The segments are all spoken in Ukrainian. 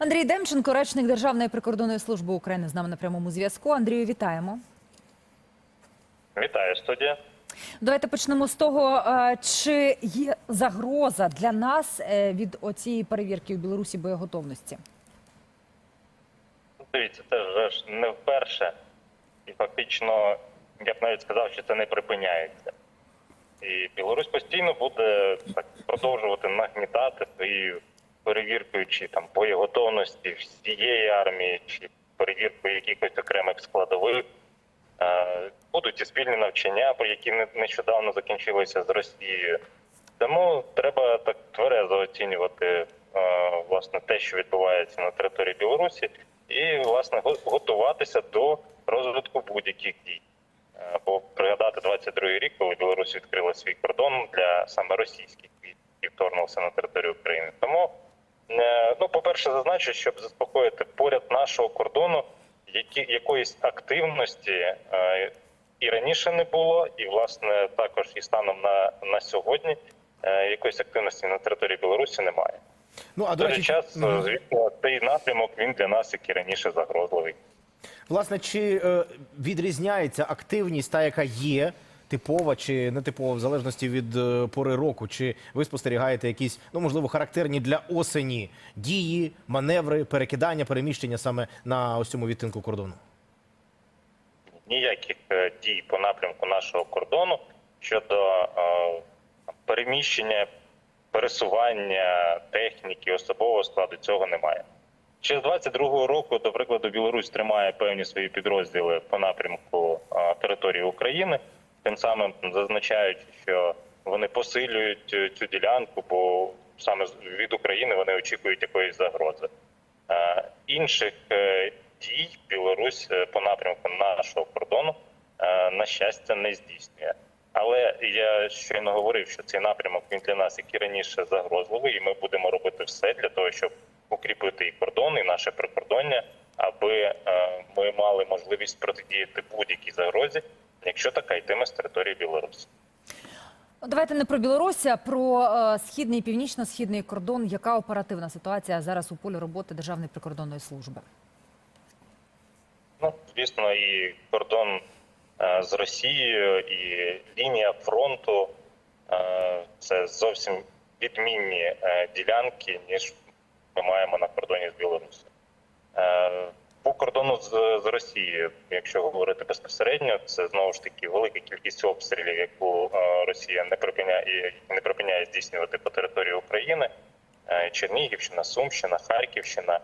Андрій Демченко, речник Державної прикордонної служби України, з нами на прямому зв'язку. Андрію, вітаємо. Вітаю, студія. Давайте почнемо з того, е, чи є загроза для нас е, від оцієї перевірки в Білорусі боєготовності. Дивіться, це вже ж не вперше, і фактично, я б навіть сказав, що це не припиняється. І Білорусь постійно буде так продовжувати нагнітати своєю перевіркою чи там боєготовності всієї армії, чи перевіркою якихось окремих складових. Е, Будуть і спільні навчання, про які не- нещодавно закінчилися з Росією. Тому треба так тверезо оцінювати е, власне те, що відбувається на території Білорусі, і власне готуватися до розвитку будь-яких дій. Е, Бо пригадати 22-й рік, коли Білорусь відкрила свій кордон для саме російських військ і вторгнувся на територію України. Тому, е, ну, по-перше, зазначу, щоб заспокоїти поряд нашого кордону, які якоїсь активності е, і раніше не було, і власне також і станом на, на сьогодні е, якоїсь активності на території Білорусі немає. Ну а до речі, час, звісно, цей напрямок він для нас, як і раніше, загрозливий. власне, чи е, відрізняється активність, та яка є, типова чи нетипова, в залежності від е, пори року? Чи ви спостерігаєте якісь, ну можливо, характерні для осені дії, маневри, перекидання, переміщення саме на ось цьому відтинку кордону? ніяких е, дій по напрямку нашого кордону щодо е, переміщення, пересування техніки, особового складу цього немає. Ще з 22-го року, до прикладу, Білорусь тримає певні свої підрозділи по напрямку території України, тим самим зазначаючи, що вони посилюють е, цю ділянку, бо саме від України вони очікують якоїсь загрози. Е, Інших е, дій Білорусь по напрямку нашого кордону, на щастя, не здійснює. Але я щойно говорив, що цей напрямок він для нас, як і раніше, загрозливий, і ми будемо робити все для того, щоб укріпити і кордон, і наше прикордоння, аби ми мали можливість протидіяти будь-якій загрозі, якщо така йтиме з території Білорусі. Давайте не про Білорусь, а про е, східний і північно-східний кордон. Яка оперативна ситуація зараз у полі роботи Державної прикордонної служби? Ну, звісно, і кордон е, з Росією, і лінія фронту е, це зовсім відмінні е, ділянки, ніж ми маємо на кордоні з Білорусі. Е, По кордону з, з Росією, якщо говорити безпосередньо, це знову ж таки велика кількість обстрілів, яку е, Росія не припиняє не припиняє здійснювати по території України. Е, Чернігівщина, Сумщина, Харківщина.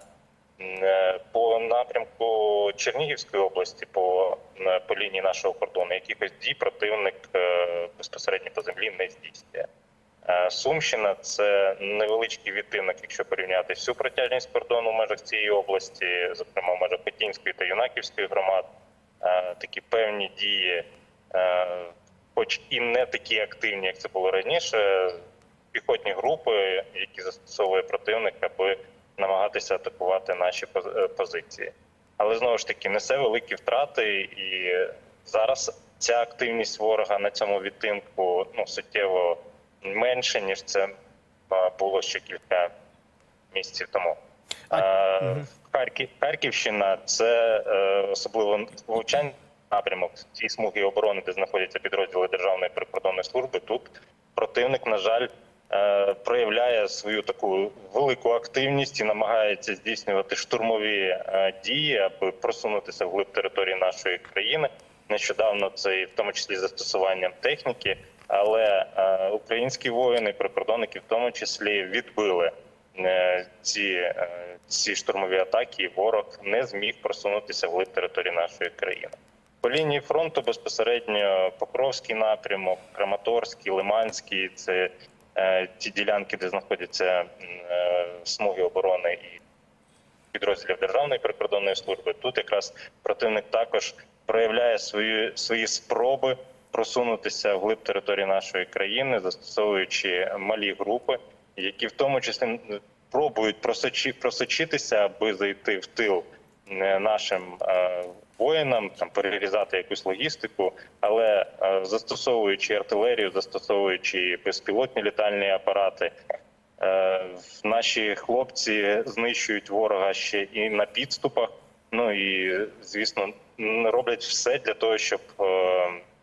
Е, По напрямку Чернігівської області, по, по лінії нашого кордону, якихось дій противник безпосередньо по землі не здійснює. Е, Сумщина це невеличкий відтинок, якщо порівняти всю протяжність кордону в межах цієї області, зокрема в межах Пекінської та Юнаківської громад. Е, Такі певні дії, е, хоч і не такі активні, як це було раніше, піхотні групи, які застосовує противник, аби намагатися атакувати наші поз- позиції. Але знову ж таки несе великі втрати, і зараз ця активність ворога на цьому відтинку ну суттєво менше ніж це було ще кілька місяців тому. А. Харків, Харківщина це е, особливо влучань напрямок ці смуги оборони, де знаходяться підрозділи Державної прикордонної служби. Тут противник, на жаль, е, проявляє свою таку велику активність і намагається здійснювати штурмові е, дії, аби просунутися вглиб території нашої країни. Нещодавно це і в тому числі застосуванням техніки, але е, українські воїни, прикордонники, в тому числі відбили е, ці, е, ці штурмові атаки, і ворог не зміг просунутися вглиб території нашої країни. По лінії фронту безпосередньо Покровський напрямок, Краматорський, Лиманський це ті ділянки, де знаходяться смуги оборони і підрозділів Державної прикордонної служби. Тут якраз противник також проявляє свої, свої спроби просунутися вглиб території нашої країни, застосовуючи малі групи, які в тому числі пробують просочи, просочитися, аби зайти в тил е, нашим е, воїнам, там перерізати якусь логістику, але е, застосовуючи артилерію, застосовуючи безпілотні літальні апарати, Наші хлопці знищують ворога ще і на підступах. Ну і звісно, роблять все для того, щоб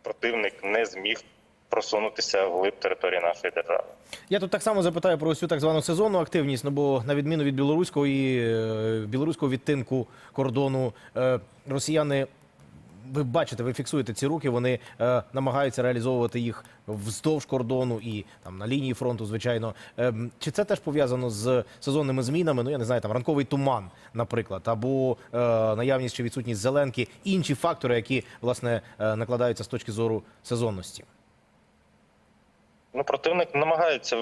противник не зміг просунутися вглиб території нашої держави. Я тут так само запитаю про цю так звану сезонну активність. Ну бо на відміну від білоруського і е, білоруського відтинку кордону, е, росіяни. Ви бачите, ви фіксуєте ці руки. Вони е, намагаються реалізовувати їх вздовж кордону і там на лінії фронту, звичайно. Е, чи це теж пов'язано з сезонними змінами? Ну я не знаю, там ранковий туман, наприклад, або е, наявність чи відсутність зеленки, інші фактори, які власне е, накладаються з точки зору сезонності. Ну, противник намагається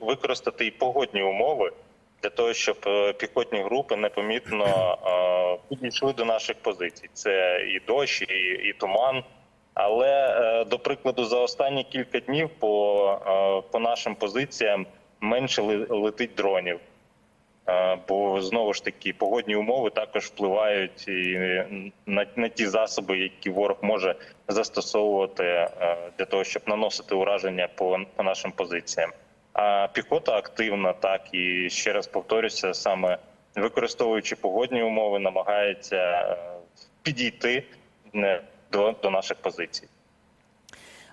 використати і погодні умови для того, щоб е, піхотні групи непомітно е, підійшли до наших позицій. Це і дощ, і, і туман. Але е, до прикладу, за останні кілька днів по, по нашим позиціям менше летить дронів. Бо знову ж таки погодні умови також впливають і на, на ті засоби, які ворог може застосовувати для того, щоб наносити ураження по, по нашим позиціям. А піхота активна, так і ще раз повторюся, саме використовуючи погодні умови, намагається е, підійти е, до, до наших позицій.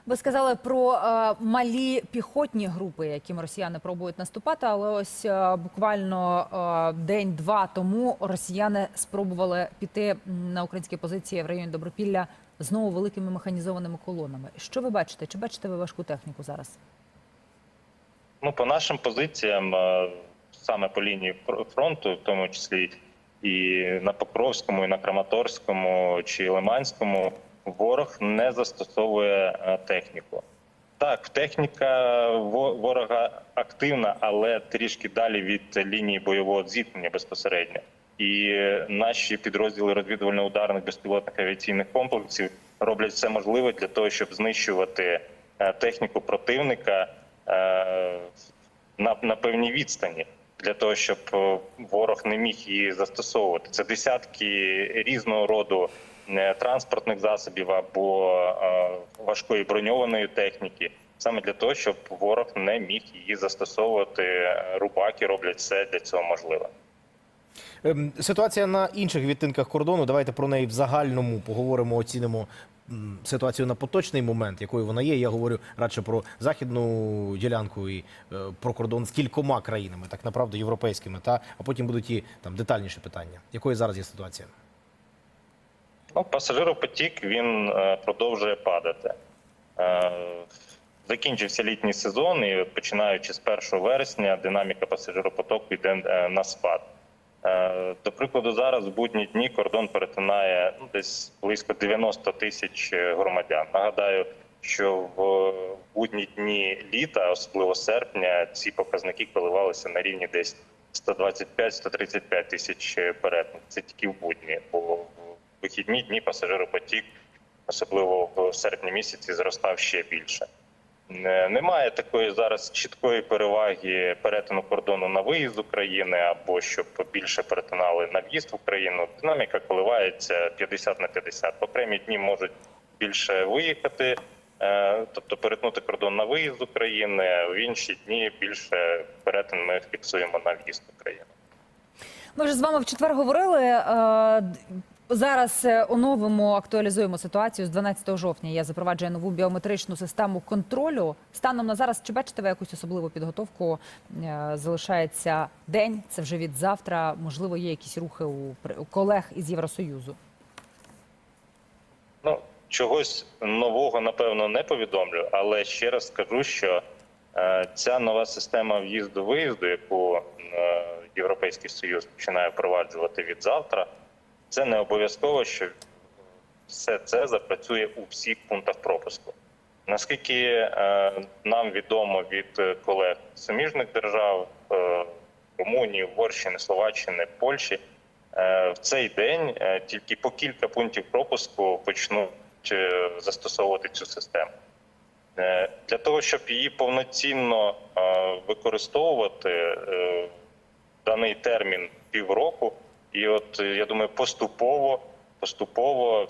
Ви сказали про е, малі піхотні групи, яким росіяни пробують наступати. Але ось е, буквально е, день-два тому росіяни спробували піти на українські позиції в районі Добропілля знову великими механізованими колонами. Що ви бачите? Чи бачите ви важку техніку зараз? Ну, по нашим позиціям, е, саме по лінії фронту, в тому числі і на Покровському, і на Краматорському чи Лиманському, ворог не застосовує е, техніку. Так, техніка ворога активна, але трішки далі від лінії бойового зіткнення безпосередньо. І е, наші підрозділи розвідувально-ударних безпілотних авіаційних комплексів роблять все можливе для того, щоб знищувати техніку противника на, на певній відстані, для того, щоб е, ворог не міг її застосовувати. Це десятки різного роду е, транспортних засобів або е, важкої броньованої техніки, саме для того, щоб ворог не міг її застосовувати. Е, Рубаки роблять все для цього можливе. Ем, Ситуація на інших відтинках кордону. Давайте про неї в загальному поговоримо, оцінимо ситуацію на поточний момент, якою вона є. Я говорю радше про західну ділянку і е, про кордон з кількома країнами, так направду європейськими. Та а потім будуть і там детальніші питання. Якою зараз є ситуація? Ну, пасажиропотік він е, продовжує падати. Е, Закінчився літній сезон, і починаючи з 1 вересня, динаміка пасажиропотоку йде на спад. Е, До прикладу, зараз в будні дні кордон перетинає ну, десь близько 90 тисяч е, громадян. Нагадаю, що в будні дні літа, особливо серпня, ці показники коливалися на рівні десь 125-135 тисяч перетин. Це тільки в будні, бо в вихідні дні пасажиропотік, особливо в серпні місяці, зростав ще більше. Не- Немає такої зараз чіткої переваги перетину кордону на виїзд з України або щоб більше перетинали на в'їзд в Україну. Динаміка коливається 50 на 50. В окремі дні можуть більше виїхати, е, тобто перетнути кордон на виїзд з України. В інші дні більше перетин ми фіксуємо на в'їзд в Україну. Ми вже з вами в четвер говорили. Е, Зараз е, оновимо, актуалізуємо ситуацію. З 12 жовтня я запроваджую нову біометричну систему контролю. Станом на зараз, чи бачите ви якусь особливу підготовку? Е, Залишається день, це вже від завтра. Можливо, є якісь рухи у колег із Євросоюзу. Ну, чогось нового, напевно, не повідомлю, але ще раз скажу, що е, ця нова система в'їзду-виїзду, яку е, Європейський Союз починає впроваджувати від завтра, це не обов'язково, що все це запрацює у всіх пунктах пропуску. Наскільки е, нам відомо від е, колег суміжних держав е, Румунії, Угорщини, Словаччини, Польщі, е, в цей день е, тільки по кілька пунктів пропуску почнуть е, застосовувати цю систему. Е, Для того, щоб її повноцінно е, використовувати, е, даний термін півроку, і от е, я думаю, поступово, поступово,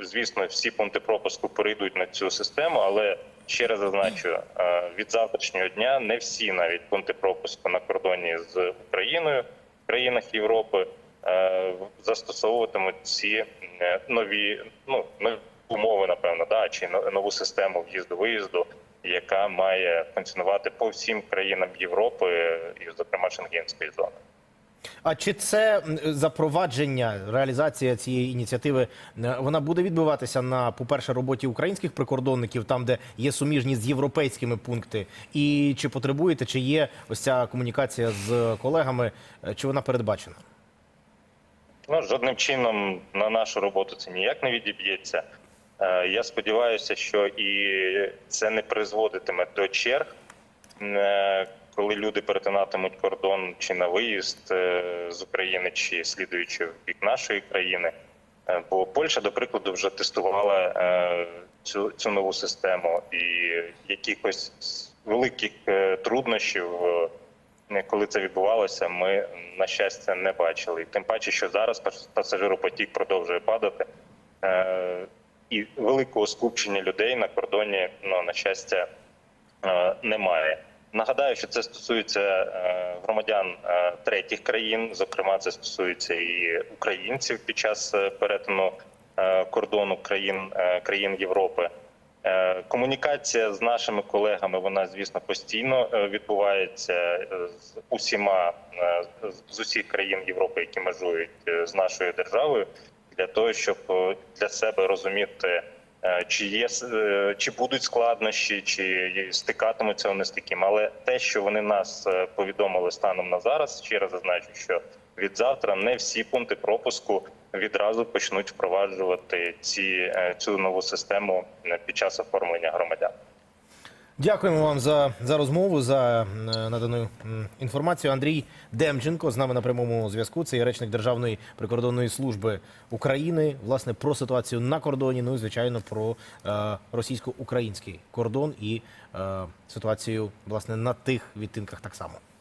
звісно, всі пункти пропуску перейдуть на цю систему, але ще раз зазначу, е, від завтрашнього дня не всі навіть пункти пропуску на кордоні з Україною в країнах Європи е, застосовуватимуть ці нові ну нові умови, напевно, да чи нову систему в'їзду-виїзду, яка має функціонувати по всім країнам Європи, і, зокрема, Шенгенської зони. А чи це запровадження, реалізація цієї ініціативи, е, вона буде відбуватися на, по-перше, роботі українських прикордонників, там, де є суміжні з європейськими пункти? І чи потребуєте, чи є ось ця комунікація з колегами, е, чи вона передбачена? Ну, жодним чином на нашу роботу це ніяк не відіб'ється. Е, Я сподіваюся, що і це не призводитиме до черг, коли люди перетинатимуть кордон чи на виїзд е, з України, чи слідуючи в бік нашої країни. Е, Бо Польща, до прикладу, вже тестувала е, цю, цю нову систему, і якихось великих е, труднощів. е, коли це відбувалося, ми на щастя не бачили. І Тим паче, що зараз пас- пасажиропотік продовжує падати, е, і великого скупчення людей на кордоні, ну на щастя, е, немає. Нагадаю, що це стосується е, громадян е, третіх країн, зокрема, це стосується і українців під час е, перетину кордону країн країн Європи. Комунікація з нашими колегами, вона звісно постійно відбувається з усіма з- усіх країн Європи, які межують з нашою державою, для того, щоб для себе розуміти, чи є е, чи будуть складнощі, чи стикатимуться вони з таким. Але те, що вони нас е, повідомили станом на зараз, ще раз зазначу, що від завтра не всі пункти пропуску відразу почнуть впроваджувати ці е, цю нову систему е, під час оформлення громадян. Дякуємо вам за, за розмову, за е, надану інформацію. Андрій Демченко з нами на прямому зв'язку. Це є речник Державної прикордонної служби України. Власне про ситуацію на кордоні. Ну і звичайно про е, російсько-український кордон і е, ситуацію власне на тих відтинках так само.